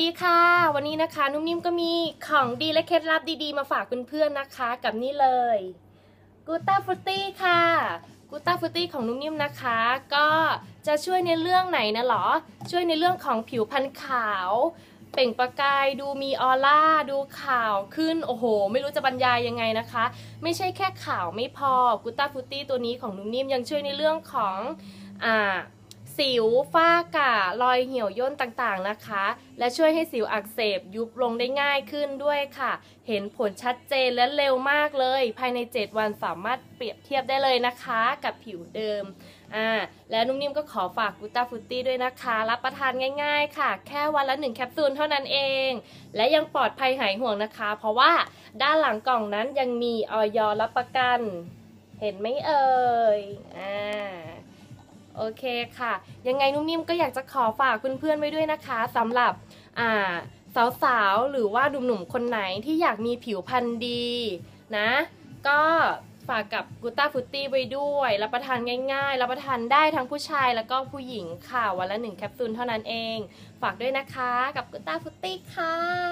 ดีค่ะ วันนี้นะคะ นุ่มนิ่มก็มีของดีและเคล็ดลับดีๆ มาฝากเพื่อนๆนะคะ กับนี่เลยกูต้าฟรุตตี้ค่ะกูต้าฟรุตตี้ของนุ่มนิ่มนะคะ ก็จะช่วยในเรื่องไหนนะหรอ ช่วยในเรื่องของผิวพรรณขาว เปล่งประกายดูมีออร่า ดูขาวขึ้นโอ้โห ไม่รู้จะบรรยายยังไงนะคะ ไม่ใช่แค่ขาวไม่พอกูต้าฟรุตตี้ตัวนี้ของนุ่มนิ่มยังช่วยในเรื่องของอ่า สิวฝ้ากระรอยเหี่ยวย่นต่างๆนะคะ และช่วยให้สิวอักเสบยุบลงได้ง่ายขึ้นด้วยค่ะ เห็นผลชัดเจนและเร็วมากเลย ภายใน 7 วันสามารถเปรียบเทียบได้เลยนะคะ กับผิวเดิมอ่าและนุ่มนิ่มก็ขอฝากกูตาฟุตตี้ด้วยนะคะ รับประทานง่ายๆค่ะ แค่วันละ1แคปซูลเท่านั้นเอง และยังปลอดภัยหายห่วงนะคะ เพราะว่าด้านหลังกล่องนั้นยังมีออยรับประกัน เห็นไหมเอ่ยอ่า โอเคค่ะ ยังไงนุ่มนิ่มก็อยากจะขอฝากเพื่อนๆไว้ด้วยนะคะสำหรับอ่าสาวๆ หรือว่าหนุ่มๆ คนไหนที่อยากมีผิวพรรณดีนะ ก็ฝากกับกูต้าฟุตตี้ไว้ด้วย รับประทานง่ายๆ รับประทานได้ทั้งผู้ชายแล้วก็ผู้หญิงค่ะ วันละหนึ่งแคปซูลเท่านั้นเอง ฝากด้วยนะคะกับกูต้าฟุตตี้ค่ะ